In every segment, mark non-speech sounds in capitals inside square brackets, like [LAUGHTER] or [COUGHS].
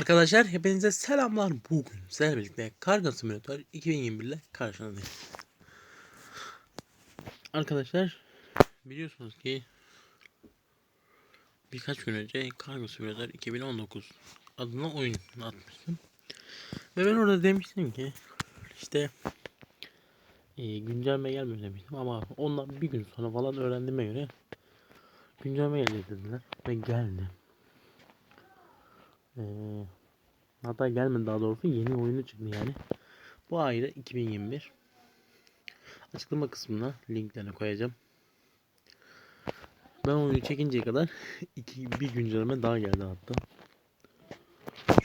Arkadaşlar hepinize selamlar. Bugün sizlerle birlikte Kargo Simulator 2021 ile karşınızdayım. Arkadaşlar biliyorsunuz ki birkaç gün önce Kargo Simulator 2019 adına oyun atmıştım. Ve ben orada demiştim ki işte e, güncelleme gelmiyor demiştim ama ondan bir gün sonra falan öğrendiğime göre güncelleme gelecek dediler ve geldi. Ee, hatta gelmedi daha doğrusu yeni oyunu çıktı yani. Bu ayda 2021. Açıklama kısmına linklerini koyacağım. Ben oyunu çekinceye kadar [LAUGHS] iki, bir güncelleme daha geldi hatta.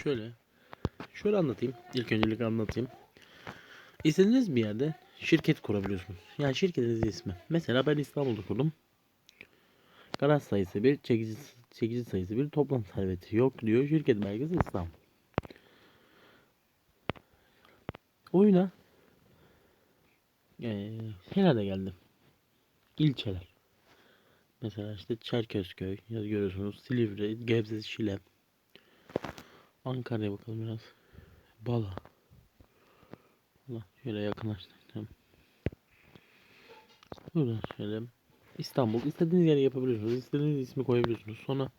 Şöyle. Şöyle anlatayım. İlk öncelik anlatayım. İstediğiniz bir yerde şirket kurabiliyorsunuz. Yani şirketinizin ismi. Mesela ben İstanbul'da kurdum. Garaj sayısı bir, çekici, çekici sayısı bir, toplam serveti yok diyor. Şirket merkezi İstanbul. Oyuna ee, şeyler de. İlçeler. Mesela işte Çerkezköy, görüyorsunuz Silivri, Gebze, Şile. Ankara'ya bakalım biraz. Bala. Bala. Şöyle yakınlaştırdım. Buradan şöyle İstanbul. istediğiniz yere yapabiliyorsunuz. İstediğiniz ismi koyabiliyorsunuz. Sonra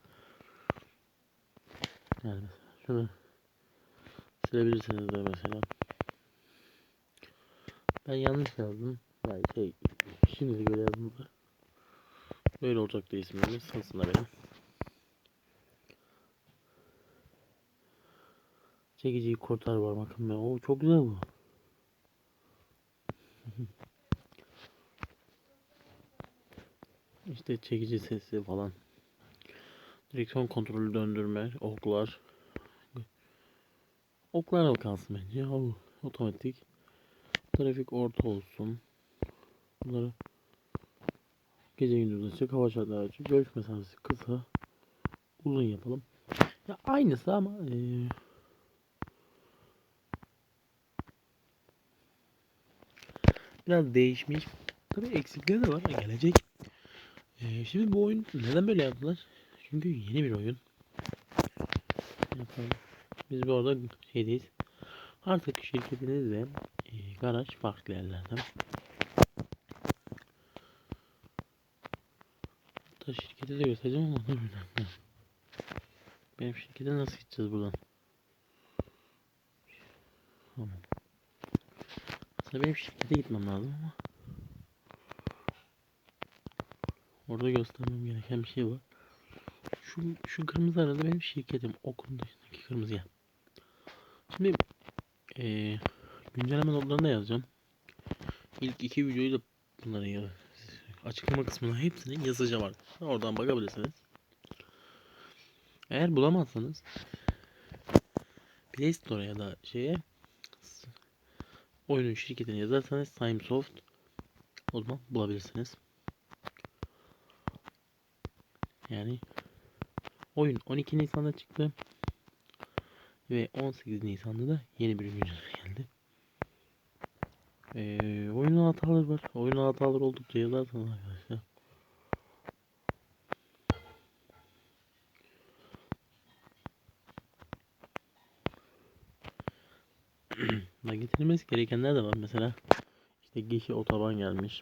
yani şunu silebilirsiniz de mesela. Ben yanlış yazdım. Yani şey şimdi göre yazdım da. Böyle olacaktı ismimiz. Aslında benim. Çekiciyi kurtar var bakın. O çok güzel bu. [LAUGHS] İşte çekici sesi falan. Direksiyon kontrolü döndürme, oklar. Oklar kalsın bence. O, otomatik. Trafik orta olsun. Bunları gece gündüz açık, hava şartları açık, görüş mesafesi kısa, uzun yapalım. Ya aynısı ama ee, biraz değişmiş. Tabii eksikleri de var. Gelecek. Ee, şimdi bu oyun neden böyle yaptılar? Çünkü yeni bir oyun. Biz bu arada şeydeyiz. Artık şirketinizde e, garaj farklı yerlerden. Hatta şirketi de göstereceğim ama dur bir dakika. Benim şirkete nasıl gideceğiz buradan? Tamam. Aslında benim şirkete gitmem lazım ama. Orada göstermem gereken bir şey var. Şu, şu kırmızı arada benim şirketim. Okulun dışındaki kırmızı yer. Şimdi ee, güncelleme notlarını yazacağım. İlk iki videoyu da bunları ya, açıklama kısmına hepsini yazacağım artık. Oradan bakabilirsiniz. Eğer bulamazsanız Play Store ya da şeye oyunun şirketini yazarsanız Timesoft o zaman bulabilirsiniz. Yani oyun 12 Nisan'da çıktı. Ve 18 Nisan'da da yeni bir güncelleme geldi. Ee, oyunun hataları var. Oyunun hataları oldukça yazarsanız arkadaşlar. [CLEARS THROAT] da getirilmesi gerekenler de var. Mesela işte Gişi otoban gelmiş.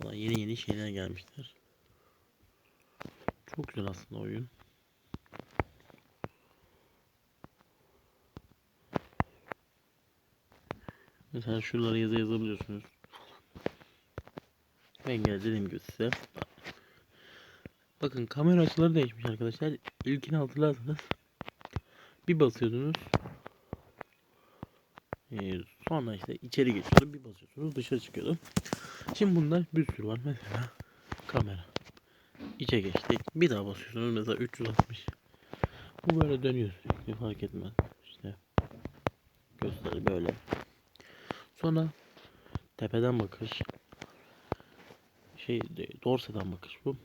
Valla yeni yeni şeyler gelmişler. Çok güzel aslında oyun. Mesela şuralara yazı yazabiliyorsunuz. Ben gel dediğim gibi size. Bakın kamera açıları değişmiş arkadaşlar. İlkini hatırlarsanız bir basıyordunuz. Ee, sonra işte içeri geçiyordu. Bir basıyorsunuz dışarı çıkıyordu. Şimdi bunlar bir sürü var. Mesela kamera. İçe geçtik. Bir daha basıyorsunuz. Mesela 360. Bu böyle dönüyor sürekli fark etmez. İşte gösteri böyle. Sonra tepeden bakış. Şey Dorsa'dan bakış bu.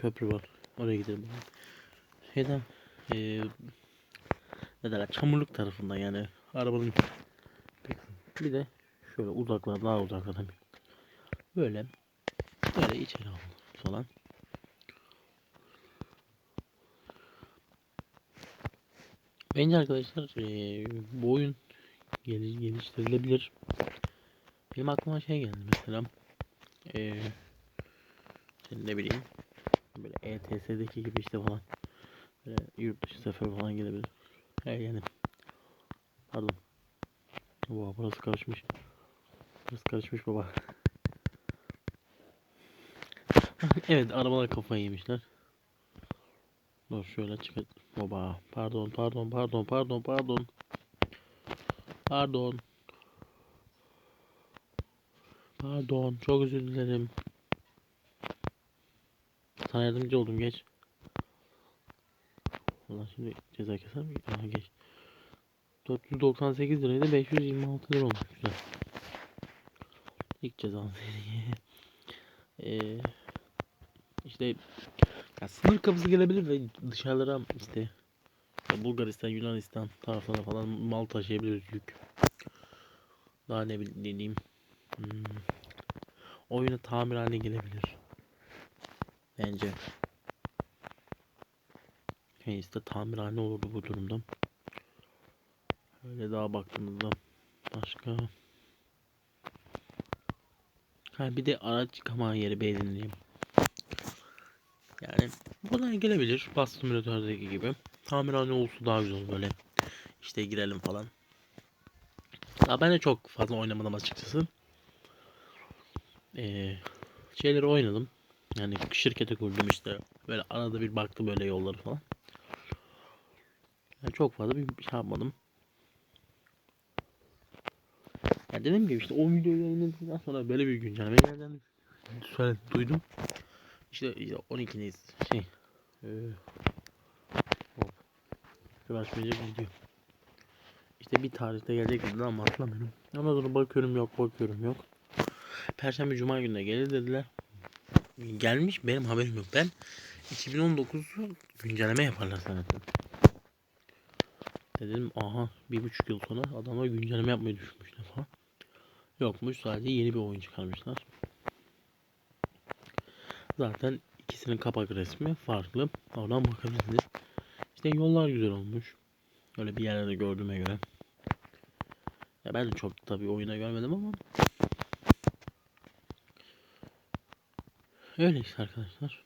Köprü var. Oraya gidelim. Şeyden ee, ne derler çamurluk tarafından yani arabanın bir de şöyle uzaklar daha uzaklardan böyle böyle içeri aldım falan. Bence arkadaşlar eee, bu oyun gel- geliştirilebilir. Benim aklıma şey geldi mesela. İşte ne bileyim böyle ETS'deki gibi işte falan böyle yurt dışı sefer falan gelebilir. E, yani pardon. Oha burası karışmış. Burası karışmış baba. [LAUGHS] evet arabalar kafayı yemişler. Dur şöyle çıkar. Baba pardon pardon pardon pardon pardon. Pardon. Pardon çok özür dilerim. Sana yardımcı oldum geç. Ulan şimdi ceza keser mi? Aha geç. 498 liraydı 526 lira olmuş güzel. İlk cezam [LAUGHS] Eee işte ya sınır kapısı gelebilir ve dışarılara işte Bulgaristan, Yunanistan taraflarına falan mal taşıyabiliriz yük. Daha ne bileyim. Hmm. Oyuna tamir haline gelebilir. Bence. Neyse tamirhane olurdu bu durumda. Öyle daha baktığımızda başka Ha bir de araç yıkama yeri benzinliyim. Yani buna gelebilir. Bus simülatördeki gibi. Tamirhane olsa daha güzel böyle. İşte girelim falan. Ya ben de çok fazla oynamadım açıkçası. Ee, şeyleri oynadım. Yani şirkete kurdum işte. Böyle arada bir baktım böyle yolları falan. Yani çok fazla bir şey yapmadım. Ya dediğim gibi işte o videoyu yayınladıktan sonra böyle bir güncelleme geldiğini söyle, duydum. İşte, işte 12 Mayıs şey ee, hop. Uğraşmayacak. İşte bir tarihte gelecek dedi ama hatırlamıyorum. Ondan sonra bakıyorum yok bakıyorum yok. Perşembe Cuma gününe gelir dediler. Gelmiş benim haberim yok. Ben 2019'u güncelleme yaparlar sanırım. Dedim aha bir buçuk yıl sonra adamlar güncelleme yapmayı düşünmüşler falan. Yokmuş sadece yeni bir oyun çıkarmışlar. Zaten ikisinin kapak resmi farklı. Oradan bakabilirsiniz. İşte yollar güzel olmuş. Öyle bir yerlerde gördüğüme göre. Ya ben de çok tabii oyuna görmedim ama Öyle işte arkadaşlar.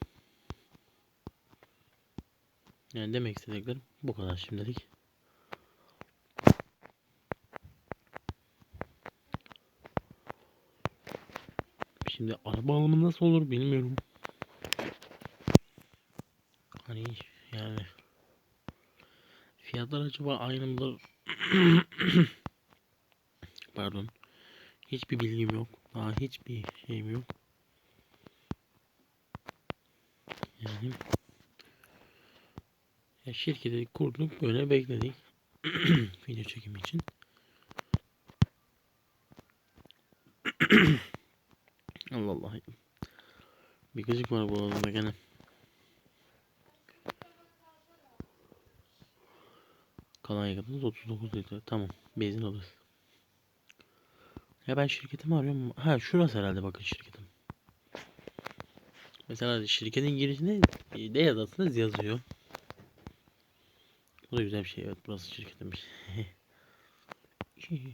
Yani demek istediklerim bu kadar şimdilik. Şimdi araba alımı nasıl olur bilmiyorum. Hani yani fiyatlar acaba aynı mıdır? [COUGHS] Pardon. Hiçbir bilgim yok. Daha hiçbir şeyim yok. Yani ya şirketi kurduk böyle bekledik. [COUGHS] Video çekimi için. [COUGHS] Allah Allah. Bir gıcık var bu arada gene. Kalan yakıtımız 39 litre. Tamam. Benzin alırız. Ya ben şirketimi arıyorum. Ha şurası herhalde bakın şirketim. Mesela şirketin girişinde e, D adasınız yazıyor. Bu da güzel bir şey. Evet burası şirketimmiş. [LAUGHS]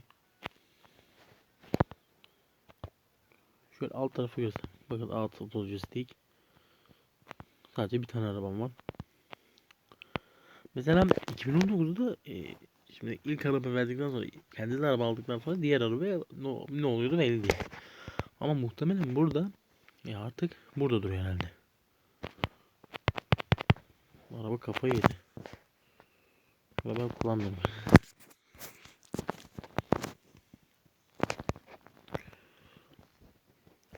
Şöyle alt tarafı göster. Bakın alt lojistik. Sadece bir tane arabam var. Mesela 2019'da e, şimdi ilk araba verdikten sonra kendi araba aldıktan sonra diğer arabaya ne, ne oluyordu belli değil. Ama muhtemelen burada e artık burada duruyor herhalde. Araba kafayı yedi. Ve ben kullanmıyorum.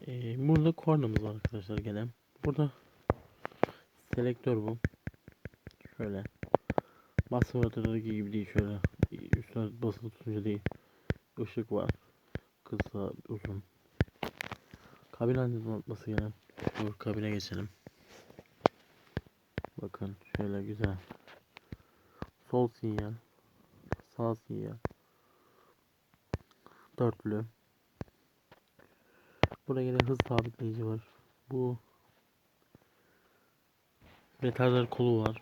Ee, burada kornamız var arkadaşlar gene. Burada selektör bu. Şöyle. Bas simülatöründeki gibi değil şöyle. Üstüne basılı tutunca değil. Işık var. Kısa, uzun. Kabin aydınlatması gene. Dur kabine geçelim. Bakın şöyle güzel. Sol sinyal. Sağ sinyal. Dörtlü. Burada yine hız sabitleyici var. Bu retarder kolu var.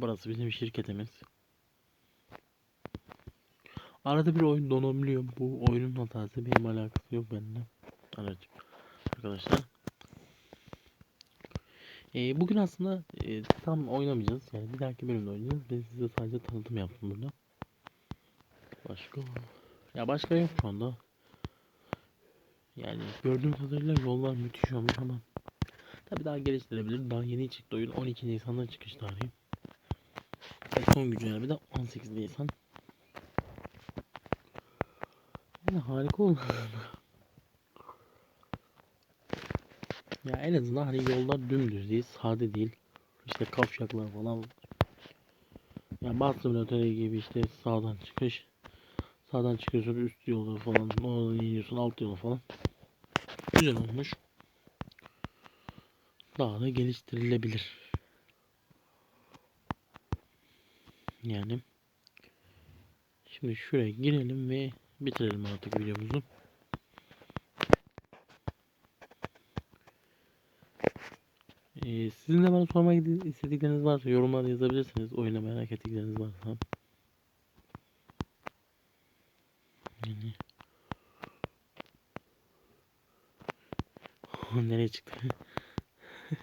Burası bizim şirketimiz. Arada bir oyun donabiliyor. Bu oyunun hatası benim alakası yok benimle. Evet. Arkadaşlar. Ee, bugün aslında e, tam oynamayacağız. Yani bir dahaki bölümde oynayacağız. Ben size sadece tanıtım yaptım burada. Başka? Ya başka yok şu anda. Yani gördüğüm kadarıyla yollar müthiş olmuş ama tabi daha geliştirebilir. Daha yeni çıktı oyun. 12 Nisan'da çıkış tarihi. Ve son güncelleme de 18 Nisan. Yani harika oldu. ya en azından hani yollar dümdüz değil, sade değil. İşte kavşaklar falan. Ya bazı simülatörü gibi işte sağdan çıkış. Sağdan çıkıyorsun üst yolu falan. Oradan iniyorsun alt yolu falan. Güzel olmuş. Daha da geliştirilebilir. Yani. Şimdi şuraya girelim ve bitirelim artık videomuzu. Ee, sizin de bana sormak istedikleriniz varsa yorumlarda yazabilirsiniz. Oyuna merak ettikleriniz varsa. Yani. [LAUGHS] Nereye çıktı? [LAUGHS]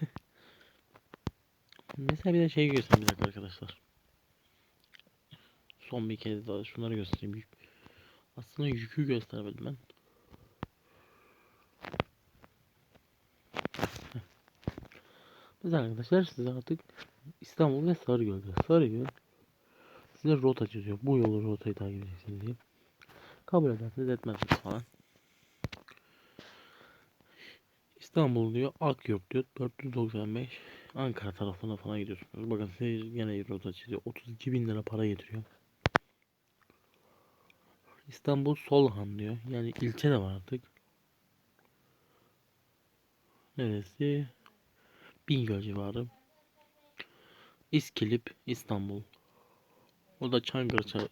Mesela bir de şey göstereyim arkadaşlar. Son bir kez daha şunları göstereyim. Aslında yükü göstermedim ben. Mesela arkadaşlar size artık İstanbul ve Sarıgöl'de. Sarıgöl size rota çiziyor. Bu yolu rotayı takip edeceksiniz diye. Kabul ederseniz etmezsiniz falan. İstanbul diyor, Akyurt diyor, 495 Ankara tarafına falan gidiyorsunuz. Bakın size yine rota çiziyor. 32 bin lira para getiriyor. İstanbul Solhan diyor. Yani ilçe de var artık. Neresi? Bingöl civarı. İskilip İstanbul. O da Çankırı ça-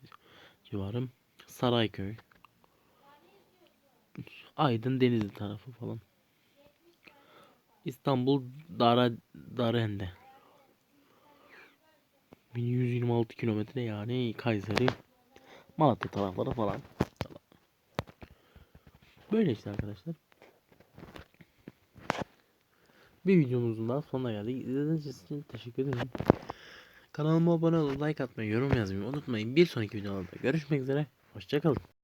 civarı. Sarayköy. Aydın Denizli tarafı falan. İstanbul Dara Darende. 1126 kilometre yani Kayseri Malatya tarafları falan. Böyle işte arkadaşlar. Bir videomuzun daha sonuna geldik. İzlediğiniz için teşekkür ederim. Kanalıma abone olup like atmayı, yorum yazmayı unutmayın. Bir sonraki videolarda görüşmek üzere. Hoşçakalın.